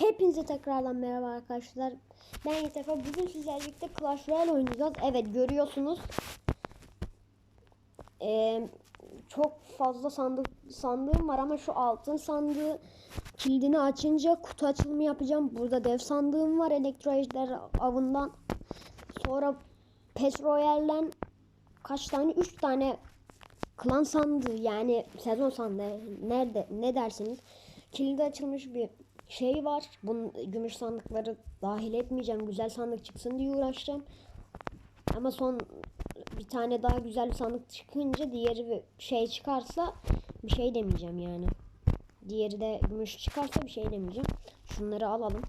Hepinize tekrardan merhaba arkadaşlar. Ben Yetefe. Bugün sizlerle birlikte Clash Royale oynayacağız. Evet görüyorsunuz. Ee, çok fazla sandık sandığım var ama şu altın sandığı kilidini açınca kutu açılımı yapacağım. Burada dev sandığım var elektro avından. Sonra Pes Royale'den kaç tane? 3 tane klan sandığı yani sezon sandığı nerede ne dersiniz? Kilidi açılmış bir şey var. Bunun gümüş sandıkları dahil etmeyeceğim. Güzel sandık çıksın diye uğraşacağım. Ama son bir tane daha güzel bir sandık çıkınca diğeri bir şey çıkarsa bir şey demeyeceğim yani. Diğeri de gümüş çıkarsa bir şey demeyeceğim. Şunları alalım.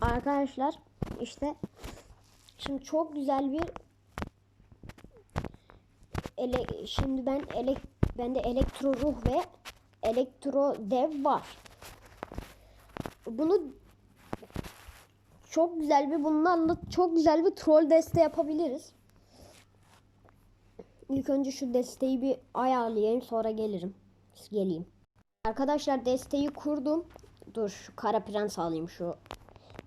Arkadaşlar işte şimdi çok güzel bir ele, şimdi ben elek bende elektro ruh ve elektro dev var. Bunu çok güzel bir bunlarla çok güzel bir troll deste yapabiliriz. İlk önce şu desteği bir ayarlayayım sonra gelirim. Geleyim. Arkadaşlar desteği kurdum. Dur şu kara prens alayım şu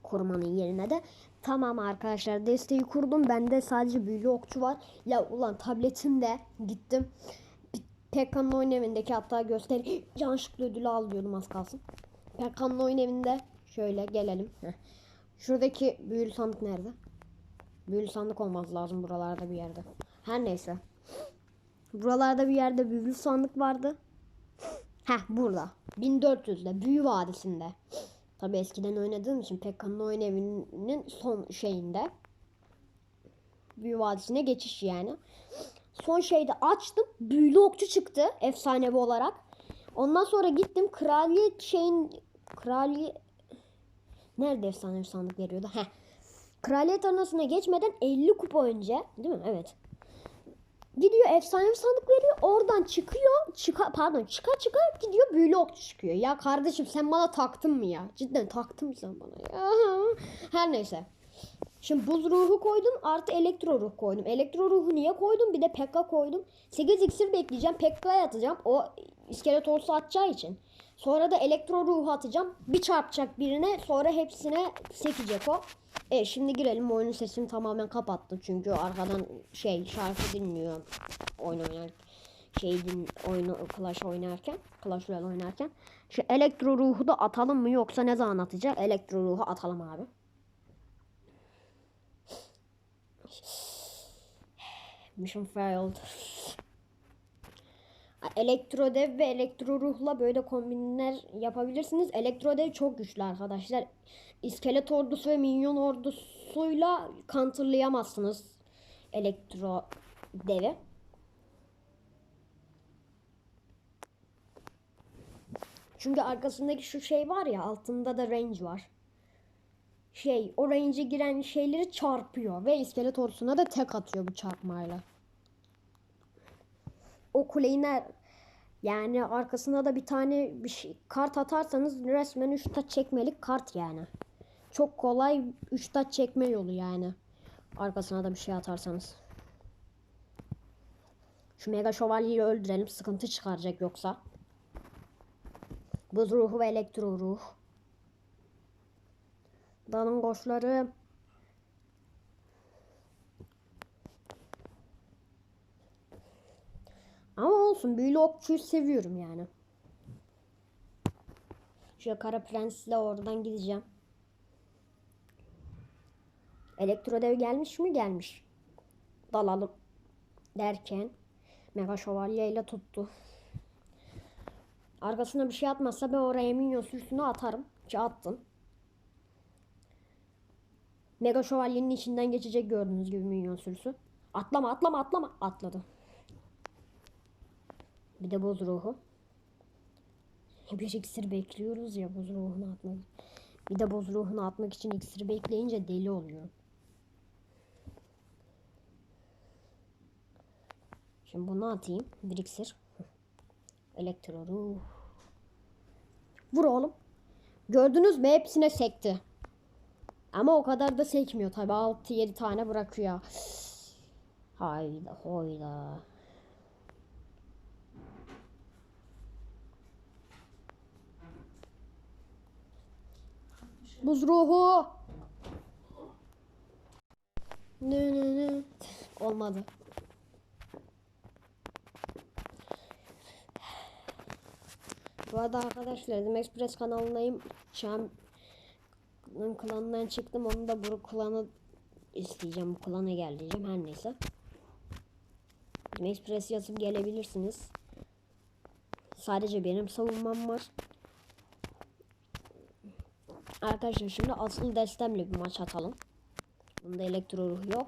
korumanın yerine de. Tamam arkadaşlar desteği kurdum. Bende sadece büyülü okçu var. Ya ulan tabletimde gittim. Pekkan'ın oyun evindeki hatta göster yanlışlıkla ödülü al diyordum az kalsın. Pekkan'ın oyun evinde şöyle gelelim. Şuradaki büyülü sandık nerede? Büyülü sandık olmaz lazım buralarda bir yerde. Her neyse. Buralarda bir yerde büyülü sandık vardı. Heh burada. 1400'de Büyü Vadisi'nde. Tabi eskiden oynadığım için Pekkan'ın oyun evinin son şeyinde. Büyü Vadisi'ne geçiş yani. Son şeyde açtım. Büyülü okçu çıktı efsanevi olarak. Ondan sonra gittim kraliyet şeyin kraliyet nerede efsanevi sandık veriyordu? Heh. Kraliyet arenasına geçmeden 50 kupa önce değil mi? Evet. Gidiyor efsanevi sandık veriyor. Oradan çıkıyor. Çıka, pardon çıka çıka gidiyor büyülü okçu çıkıyor. Ya kardeşim sen bana taktın mı ya? Cidden taktın mı sen bana ya? Her neyse. Şimdi buz ruhu koydum artı elektro ruh koydum. Elektro ruhu niye koydum? Bir de Pekka koydum. 8 iksir bekleyeceğim. Pekka'ya atacağım. O iskelet orsu atacağı için. Sonra da elektro ruhu atacağım. Bir çarpacak birine sonra hepsine sekecek o. E şimdi girelim oyunun sesini tamamen kapattı. Çünkü arkadan şey şarkı dinliyor oyun oynar şey oyunu Clash oynarken Clash Royale oynarken. Şu elektro ruhu da atalım mı yoksa ne zaman atacak? Elektro ruhu atalım abi. Mission failed. Elektro dev ve elektro ruhla böyle kombinler yapabilirsiniz. Elektro dev çok güçlü arkadaşlar. İskelet ordusu ve minyon ordusuyla counterlayamazsınız elektro devi. Çünkü arkasındaki şu şey var ya altında da range var. Şey o range'e giren şeyleri çarpıyor ve iskelet ordusuna da tek atıyor bu çarpmayla. O kuleyi ne yani arkasına da bir tane bir şey, kart atarsanız resmen 3 taç çekmelik kart yani. Çok kolay 3 taç çekme yolu yani. Arkasına da bir şey atarsanız. Şu mega şövalyeyi öldürelim. Sıkıntı çıkaracak yoksa. Buz ruhu ve elektro ruh. Dalın koçları. Ama olsun büyülü okçuyu seviyorum yani. Şöyle kara prensle oradan gideceğim. Elektro dev gelmiş mi? Gelmiş. Dalalım derken Mega Şövalye ile tuttu. Arkasına bir şey atmazsa ben oraya minyon sürüsünü atarım. Ki attım. Mega Şövalye'nin içinden geçecek gördüğünüz gibi minyon sürüsü. Atlama atlama atlama. Atladı. Bir de buz ruhu. Bir iksir bekliyoruz ya buz ruhunu atmak. Bir de buz ruhunu atmak için iksiri bekleyince deli oluyor. Şimdi bunu atayım. Bir iksir. Elektro ruh. Vur oğlum. Gördünüz mü hepsine sekti. Ama o kadar da sekmiyor tabi 6-7 tane bırakıyor. Hayda hoyda. Buz ruhu. Ne ne ne. Olmadı. Bu arada arkadaşlar Dedim Express kanalındayım. Şam Çam'ın klanından çıktım. Onu da bu klanı isteyeceğim. Bu klana gel diyeceğim. Her neyse. Express yazıp gelebilirsiniz. Sadece benim savunmam var. Arkadaşlar şimdi asıl destemle bir maç atalım. Bunda elektro ruh yok.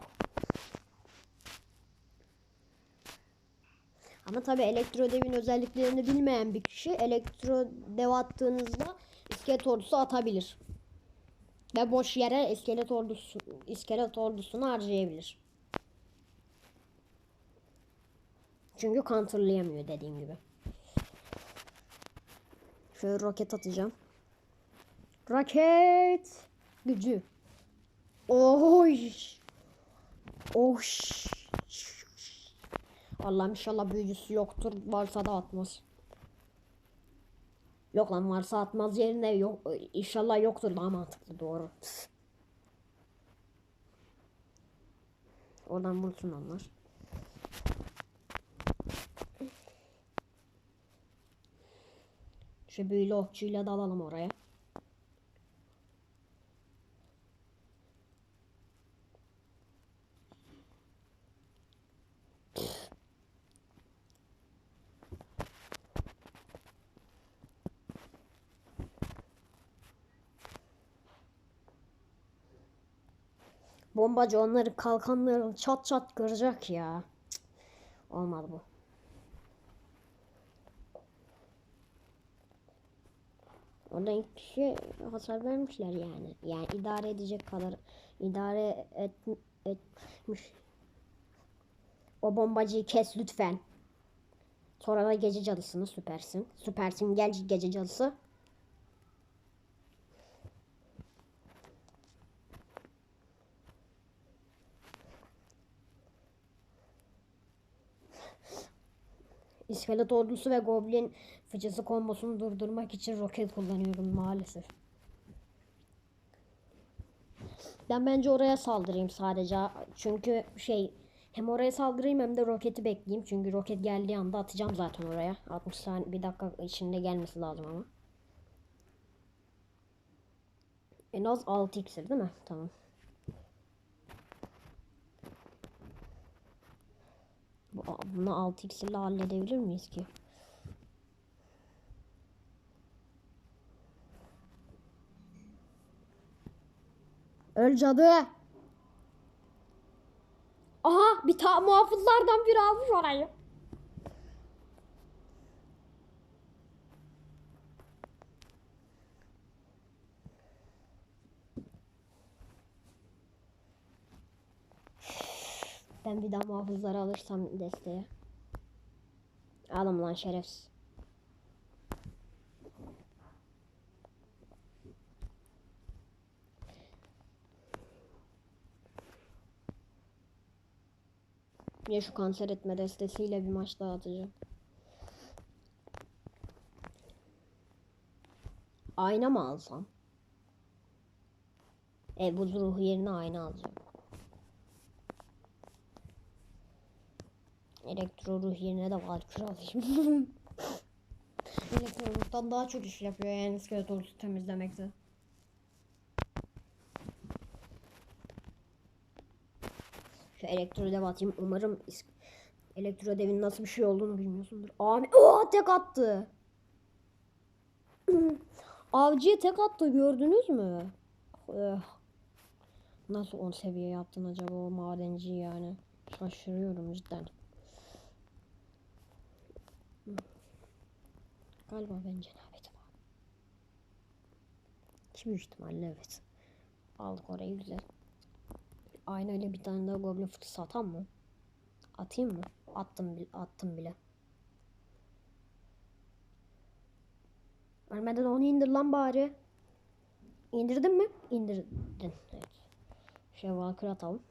Ama tabi elektro devin özelliklerini bilmeyen bir kişi elektro dev attığınızda iskelet ordusu atabilir. Ve boş yere iskelet ordusu iskelet ordusunu harcayabilir. Çünkü counterlayamıyor dediğim gibi. Şöyle roket atacağım. Roket gücü. Oy. Oş. Allah'ım inşallah büyücüsü yoktur. Varsa da atmaz. Yok lan varsa atmaz yerine yok. İnşallah yoktur daha mantıklı doğru. Oradan vursun onlar. Şu büyülü okçuyla dalalım oraya. Bombacı onları kalkanlarını çat çat kıracak ya. Cık, Olmadı bu. Orada iki kişi hasar vermişler yani. Yani idare edecek kadar idare et, etmiş. O bombacıyı kes lütfen. Sonra da gece cadısını süpersin. Süpersin gel gece cadısı. İskelet ordusu ve goblin fıçısı kombosunu durdurmak için roket kullanıyorum maalesef. Ben bence oraya saldırayım sadece. Çünkü şey hem oraya saldırayım hem de roketi bekleyeyim. Çünkü roket geldiği anda atacağım zaten oraya. 60 saniye bir dakika içinde gelmesi lazım ama. En az 6 iksir değil mi? Tamam. Bu, bunu 6 iksirle halledebilir miyiz ki? Öl cadı. Aha bir ta muhafızlardan biri almış orayı. Ben bir daha muhafızları alırsam desteğe. Alım lan şerefsiz. Ya şu kanser etme destesiyle bir maç daha atacağım. Ayna mı alsam? E bu ruhu yerine ayna alacağım. Elektro ruh yerine de valkür alayım. Elektro ruhtan daha çok iş yapıyor yani iskelet ordusu temizlemekte. Şu elektro dev atayım. Umarım elektro devin nasıl bir şey olduğunu bilmiyorsundur. Abi Oha tek attı. Avcıya tek attı gördünüz mü? Eh. Nasıl 10 seviye yaptın acaba o madenci yani? Şaşırıyorum cidden. Galiba ben cenabetim abi. Büyük ihtimalle evet. Aldık orayı güzel. Aynayla bir tane daha goblin fıtısı atan mı? Atayım mı? Attım, attım bile. Ölmeden onu indir lan bari. İndirdin mi? İndirdin. Evet. Şey Valkyrie atalım.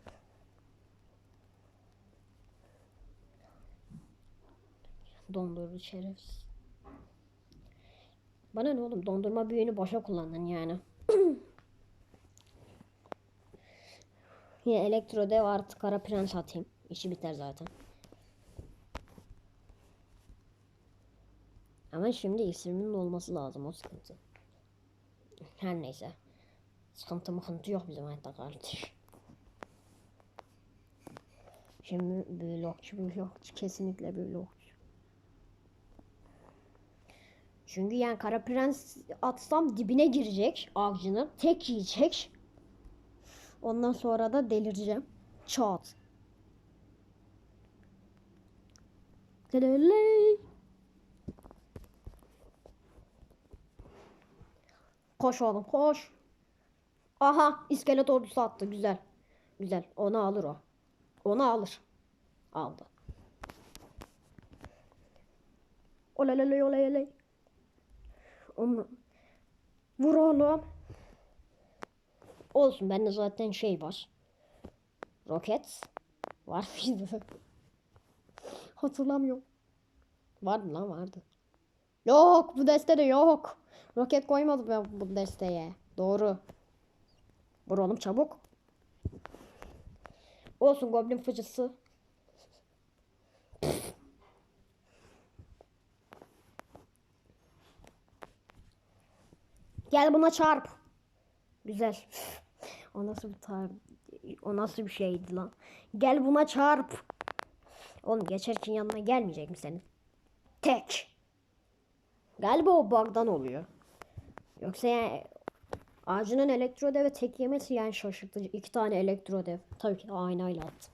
Dondurdu şerefsiz. Bana ne oğlum dondurma büyüğünü boşa kullandın yani. Yine elektrodev artı kara prens atayım. İşi biter zaten. Ama şimdi iksirimin olması lazım o sıkıntı. Her neyse. Sıkıntı mıkıntı yok bizim hayatta kardeş. Şimdi blokçu blokçu kesinlikle blokçu. Çünkü yani kara prens atsam dibine girecek avcının. Tek yiyecek. Ondan sonra da delireceğim. Çat. Koş oğlum koş. Aha iskelet ordusu attı güzel. Güzel onu alır o. Onu alır. Aldı. Olalele olalele. Onu vur oğlum. Olsun bende zaten şey var. Roket var mıydı? Hatırlamıyorum. Vardı lan vardı. Yok bu destede yok. Roket koymadım ben bu desteye. Doğru. Vur oğlum çabuk. Olsun goblin fıcısı. Gel buna çarp. Güzel. O nasıl bir tar o nasıl bir şeydi lan? Gel buna çarp. Oğlum geçerken yanına gelmeyecek mi senin? Tek. Galiba o bug'dan oluyor. Yoksa yani ağacının elektrodev ve tek yemesi yani şaşırtıcı. İki tane elektrodev. Tabii ki aynayla attım.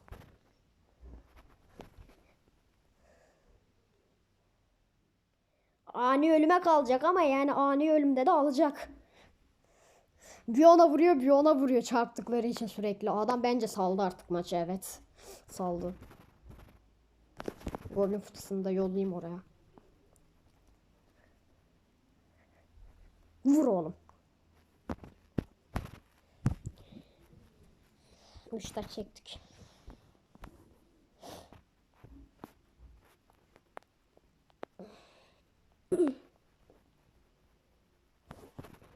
Ani ölüme kalacak ama yani ani ölümde de alacak. Bir ona vuruyor bir ona vuruyor çarptıkları için sürekli. Adam bence saldı artık maçı evet. Saldı. Goblin fıtısını da yollayayım oraya. Vur oğlum. Müşter çektik.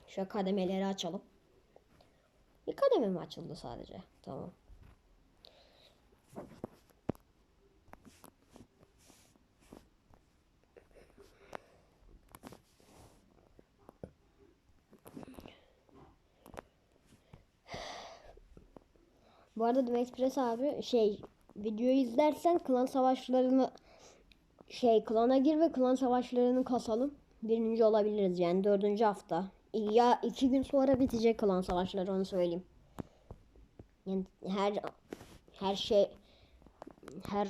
Şu kademeleri açalım. Bir kademe mi açıldı sadece? Tamam. Bu arada Dem Express abi şey videoyu izlersen klan savaşlarını şey klana gir ve klan savaşlarını kasalım. Birinci olabiliriz yani dördüncü hafta. Ya iki gün sonra bitecek klan savaşları onu söyleyeyim. Yani her her şey her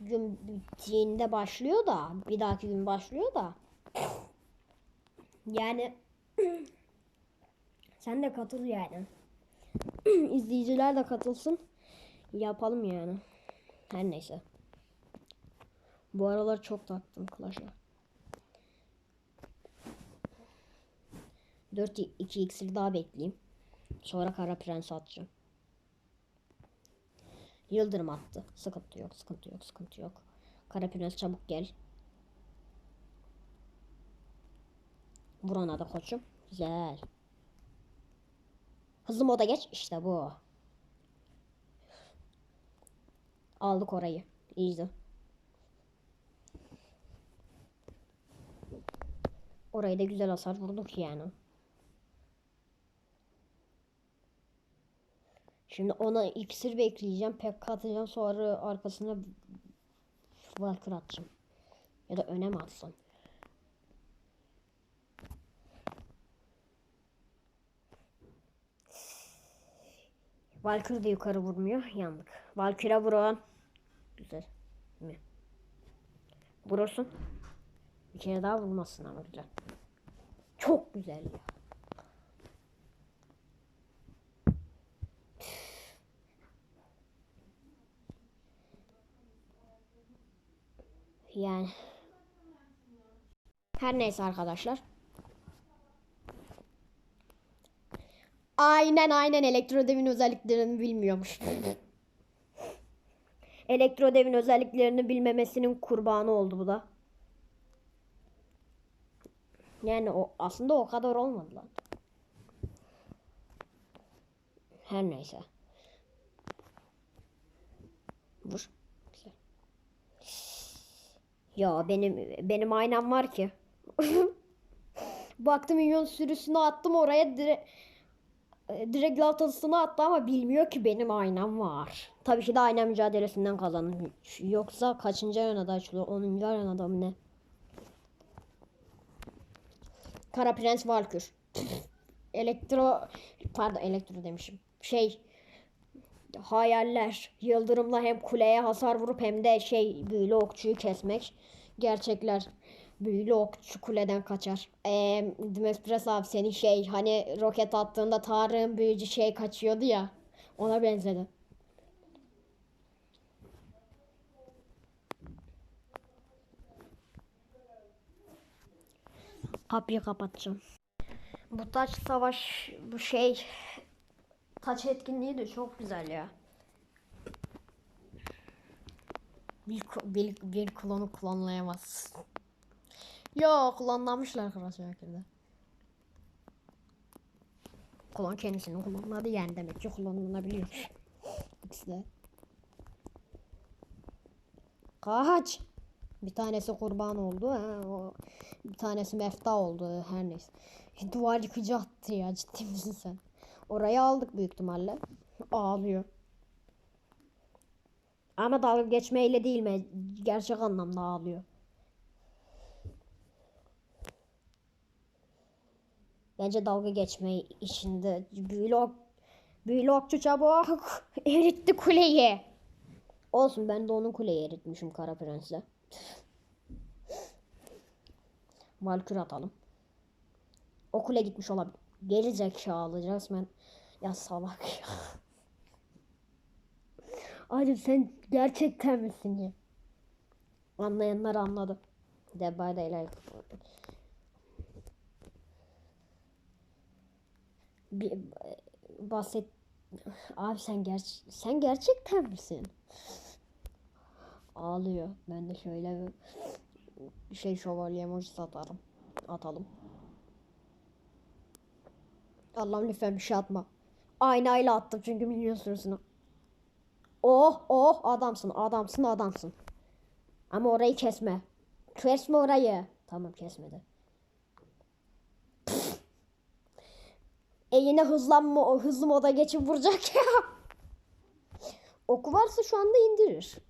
gün bittiğinde başlıyor da bir dahaki gün başlıyor da yani sen de katıl yani. İzleyiciler de katılsın. Yapalım yani. Her neyse. Bu aralar çok taktım Clash'a. 4 2 iksir daha bekleyeyim. Sonra kara prens atacağım. Yıldırım attı. Sıkıntı yok, sıkıntı yok, sıkıntı yok. Kara prens çabuk gel. Vur ona da koçum. Güzel. Hızlı moda geç. İşte bu. Aldık orayı. İyiydi. Orayı da güzel hasar vurduk yani. Şimdi ona iksir bekleyeceğim. Pekka atacağım. Sonra arkasına Valkyrie atacağım. Ya da öne mi atsam? Valkyrie de yukarı vurmuyor. Yandık. Valkyrie vurun. Güzel. Mi? Vurursun. Bir kere daha vurmasın ama güzel. Çok güzel ya. Yani. Her neyse arkadaşlar. Aynen aynen elektrodevin özelliklerini bilmiyormuş. elektrodevin özelliklerini bilmemesinin kurbanı oldu bu da. Yani o aslında o kadar olmadı lan. Her neyse. Vur. Güzel. Ya benim benim aynam var ki. Baktım minyon sürüsünü attım oraya direkt direkt latasını attı ama bilmiyor ki benim aynam var. Tabii ki de ayna mücadelesinden kazandım. Yoksa kaçıncı arenada açılıyor? 10. arenada mı ne? Kara Prens Valkür. elektro pardon elektro demişim. Şey hayaller. Yıldırımla hem kuleye hasar vurup hem de şey büyülü okçuyu kesmek. Gerçekler. Büyülü okçu kuleden kaçar. Eee Dimespres abi senin şey hani roket attığında Tarık'ın büyücü şey kaçıyordu ya. Ona benzedi. Kapıyı kapatacağım. Bu taç savaş bu şey taç etkinliği de çok güzel ya. Bir, bir, bir klonu klonlayamaz. Yo klonlamışlar kral şekilde. Klon kendisini klonladı yani demek ki klonlanabiliyor. İkisi de. Kaç. Bir tanesi kurban oldu. Ha, o, bir tanesi mefta oldu. Her neyse. Duvar yıkıcı attı ya. Ciddi misin sen? Orayı aldık büyük ihtimalle. Ağlıyor. Ama dalga geçmeyle değil mi? Gerçek anlamda ağlıyor. Bence dalga geçme işinde büyülü, ok, büyülü okçu çabuk eritti kuleyi. Olsun ben de onun kuleyi eritmişim Kara Prens'le. Valkür atalım. O kule gitmiş olabilir. Geri zekalı resmen. Ya salak ya. Abi sen gerçekten misin ya? Anlayanlar anladı. By Daylight. Bir, bahset Abi sen ger sen gerçekten misin? Ağlıyor. Ben de şöyle bir şey şövalye emojisi atarım. Atalım. Allah'ım lütfen bir şey atma. Aynayla attım çünkü milyon sürüsünü. Oh oh adamsın adamsın adamsın. Ama orayı kesme. Kesme orayı. Tamam kesmedi. E yine hızlanma hızlı moda geçip vuracak ya. Oku varsa şu anda indirir.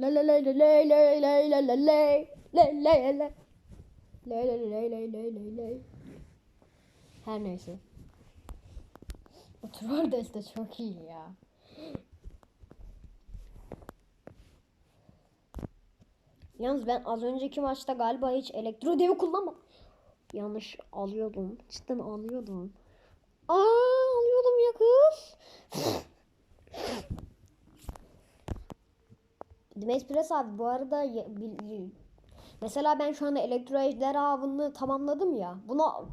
La la la la la la la la la la la la la Lay lay lay lay lay lay lay. Her neyse. Bu troll deste çok iyi ya. Yalnız ben az önceki maçta galiba hiç elektro devi kullanmam. Yanlış alıyordum. Cidden alıyordum. Aa alıyordum ya kız. Demet Pires abi bu arada Mesela ben şu anda elektro ejderha avını tamamladım ya. Buna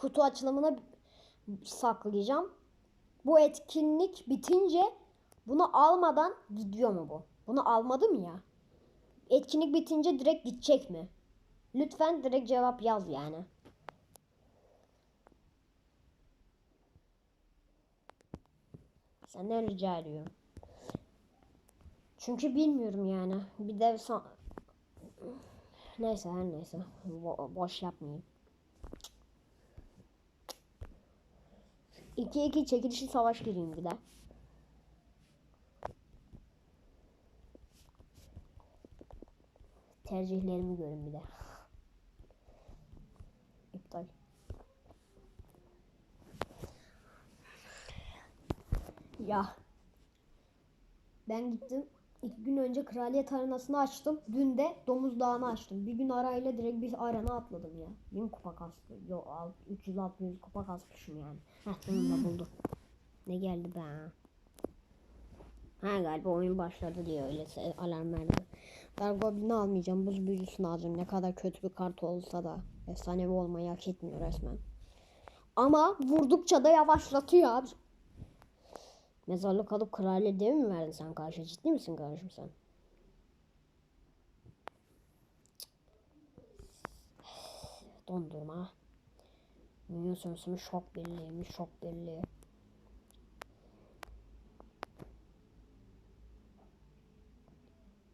kutu açılımına saklayacağım. Bu etkinlik bitince bunu almadan gidiyor mu bu? Bunu almadım ya. Etkinlik bitince direkt gidecek mi? Lütfen direkt cevap yaz yani. Senden rica ediyorum. Çünkü bilmiyorum yani. Bir de son... Neyse her neyse. Bo- boş yapmayayım. 2-2 çekilişi savaş gireyim bir de. Tercihlerimi görün bir de. İptal. Ya. Ben gittim. İki gün önce kraliyet arenasını açtım. Dün de domuz dağını açtım. Bir gün arayla direkt bir arena atladım ya. 1000 kupa kastı. Yo 300-600 kupa kasmışım yani. Heh sonunda buldum. Ne geldi be? Ha galiba oyun başladı diye öyle alarm verdi. Dargoblin'i almayacağım. Buz büyücüsünü alacağım. Ne kadar kötü bir kart olsa da. Efsanevi olmayı hak etmiyor resmen. Ama vurdukça da yavaşlatıyor abi. Mezarlık alıp kraliye mi verdin sen karşı? Ciddi misin kardeşim sen? Dondurma. Minyon sönüsünün şok birliğiymiş şok birliği.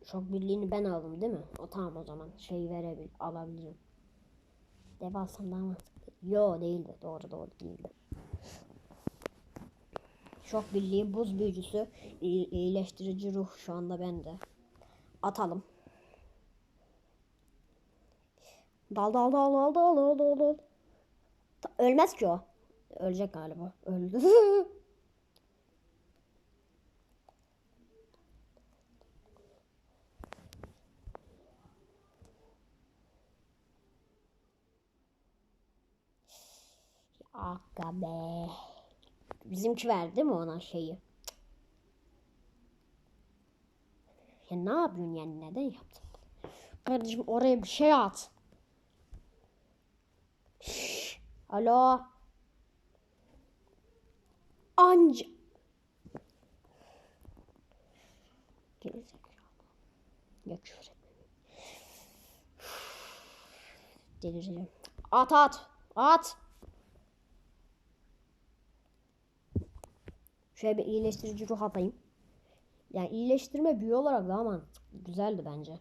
Şok birliğini ben aldım değil mi? O tamam o zaman şey verebil alabilirim. Dev alsam daha mantıklı. Yo değildi. Doğru doğru değildi. Şok birliği buz büyücüsü iyi- iyileştirici ruh şu anda bende. Atalım. Dal dal dal dal dal dal dal dal. Ölmez ki o. Ölecek galiba. Öldü. Aga be. Bizimki verdi değil mi ona şeyi? Ya ne yapıyorsun yani neden yaptın? Kardeşim oraya bir şey at. Şşş. Alo. Anca. Gerizekalı. Ya küfür. Delireceğim. At at. At. Şöyle bir iyileştirici ruh atayım. Yani iyileştirme büyü olarak daha mantıklı. Güzeldi bence.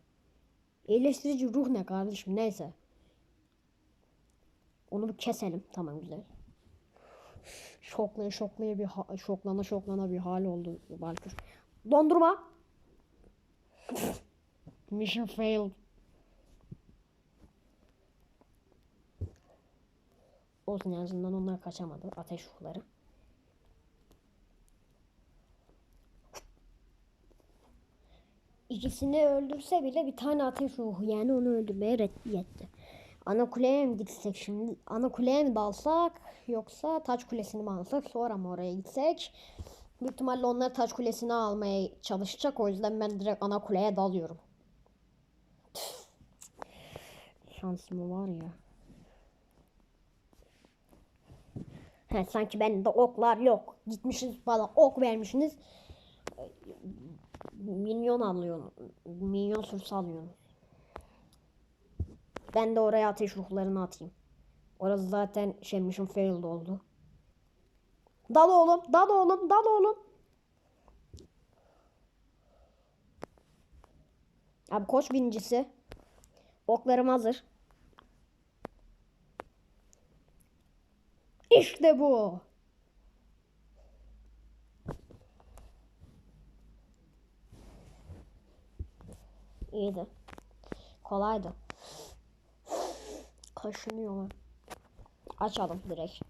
İyileştirici ruh ne kardeşim neyse. Onu bir keselim. Tamam güzel. Şoklaya şoklaya bir şoklana şoklana bir hal oldu Valkür. Dondurma. Mission failed. Olsun en azından onlar kaçamadı. Ateş ruhları. İkisini öldürse bile bir tane ateş ruhu yani onu öldürmeye yetti. Ana kuleye mi gitsek şimdi? Ana kuleye mi dalsak yoksa taç kulesini mi alsak sonra mı oraya gitsek? Büyük ihtimalle onlar taç kulesini almaya çalışacak o yüzden ben direkt ana kuleye dalıyorum. Şansım var ya. He, sanki bende oklar yok. Gitmişsiniz bana ok vermişsiniz. Minyon alıyorsun. Minyon sürüsü alıyorsun. Ben de oraya ateş ruhlarını atayım. Orası zaten şey mission failed oldu. Dal oğlum, dal oğlum, dal oğlum. Abi koç birincisi. Oklarım hazır. İşte bu. İyiydi. Kolaydı. Kaşınıyorlar. Açalım direkt.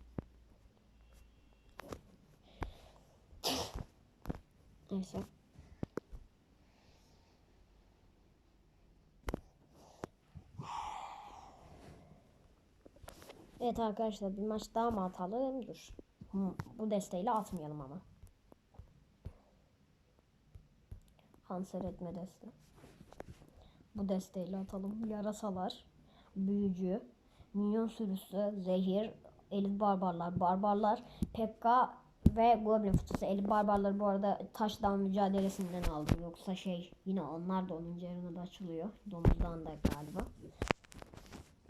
Neyse. Evet arkadaşlar bir maç daha mı atalım? Dur. Bu desteğiyle atmayalım ama. Kanser etme desteği. Bu desteğiyle atalım. Yarasalar, büyücü, minyon sürüsü, zehir, elit barbarlar, barbarlar, Pekka ve Goblin fıçısı. Elit barbarları bu arada taşdan mücadelesinden aldım. Yoksa şey yine onlar da 10. yarına açılıyor. Domuzdan da galiba.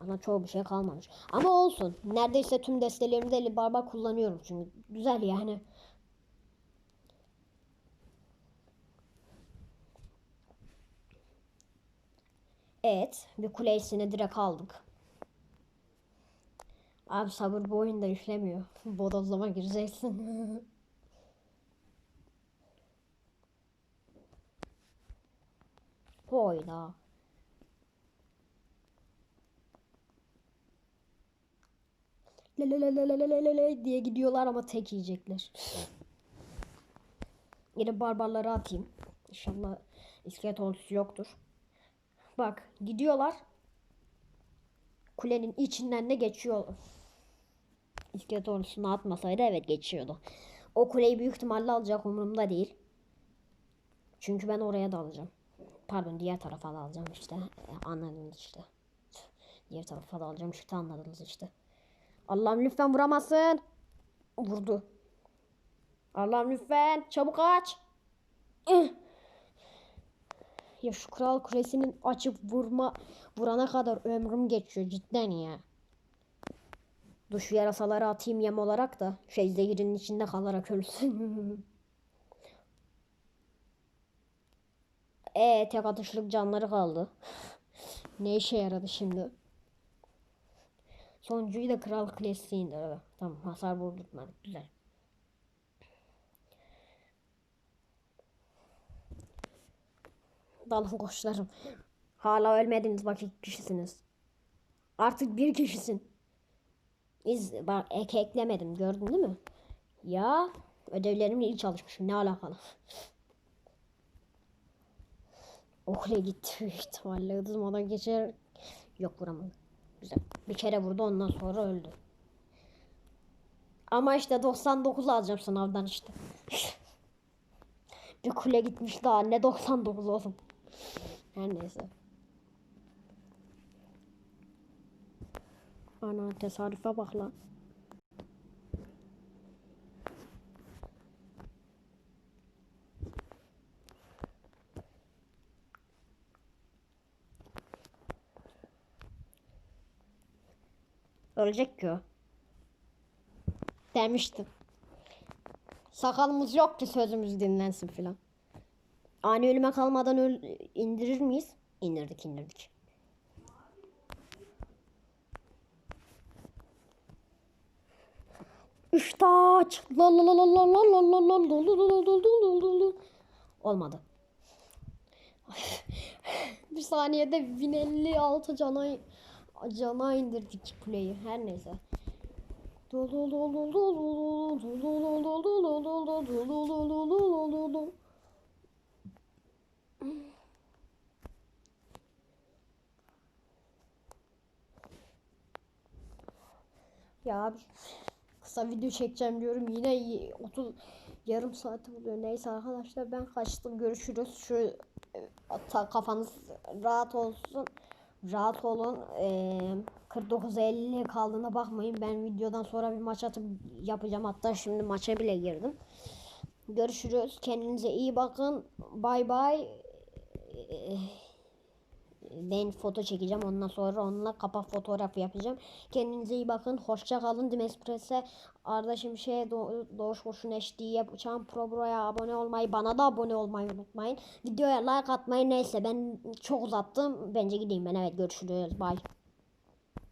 Ama çoğu bir şey kalmamış. Ama olsun. Neredeyse tüm destelerimde elit barbar kullanıyorum çünkü. Güzel yani. Evet. Bir kulesini direkt aldık. Abi sabır bu oyunda işlemiyor. Bodozlama gireceksin. Hoyda. Lelelelelelelele diye gidiyorlar ama tek yiyecekler. Yine barbarları atayım. İnşallah iskelet ordusu yoktur. Bak gidiyorlar. Kulenin içinden de geçiyor. İskelet ordusunu atmasaydı evet geçiyordu. O kuleyi büyük ihtimalle alacak umurumda değil. Çünkü ben oraya da alacağım. Pardon diğer tarafa da alacağım işte. E, Anladınız işte. Diğer tarafa da alacağım işte anladınız işte. Allah'ım lütfen vuramazsın. Vurdu. Allah'ım lütfen çabuk aç. Ya şu kral kulesinin açıp vurma vurana kadar ömrüm geçiyor cidden ya. Dur şu yarasaları atayım yem olarak da şey zehirin içinde kalarak ölsün. E tek atışlık canları kaldı. ne işe yaradı şimdi? Sonuncuyu da kral klasiği indirdi. Tamam hasar vurdurtmadık. Güzel. Dalın koçlarım. Hala ölmediniz bak iki kişisiniz. Artık bir kişisin. İz, bak ek eklemedim gördün değil mi? Ya ödevlerimle iyi çalışmışım ne alakalı. Okula gitti büyük ihtimalle hızmadan geçer. Yok vuramadı. Güzel. Bir kere vurdu ondan sonra öldü. Ama işte 99 alacağım sınavdan işte. bir kule gitmiş daha ne 99 olsun. Her neyse. Ana tesadüfe bak lan. Ölecek ki o. Demiştim. Sakalımız yok ki sözümüz dinlensin filan ani ölüme kalmadan öl indirir miyiz? İndirdik indirdik. Üftaç. Olmadı. bir saniyede 1056 cana cana indirdik kuleyi. Her neyse. Ya abi kısa video çekeceğim diyorum yine y- 30 yarım saat oluyor. Neyse arkadaşlar ben kaçtım. Görüşürüz. Şu e, kafanız rahat olsun. Rahat olun. Ee, 49-50 kaldığına bakmayın. Ben videodan sonra bir maç atıp yapacağım. Hatta şimdi maça bile girdim. Görüşürüz. Kendinize iyi bakın. Bay bay. Ben foto çekeceğim. Ondan sonra onunla kapak fotoğrafı yapacağım. Kendinize iyi bakın. Hoşça kalın. Dimespres'e Arda Şimşek'e Do- Doğuş Kurşun HD'ye Uçan Pro Bro'ya abone olmayı, bana da abone olmayı unutmayın. Videoya like atmayı neyse ben çok uzattım. Bence gideyim ben. Evet görüşürüz. Bye.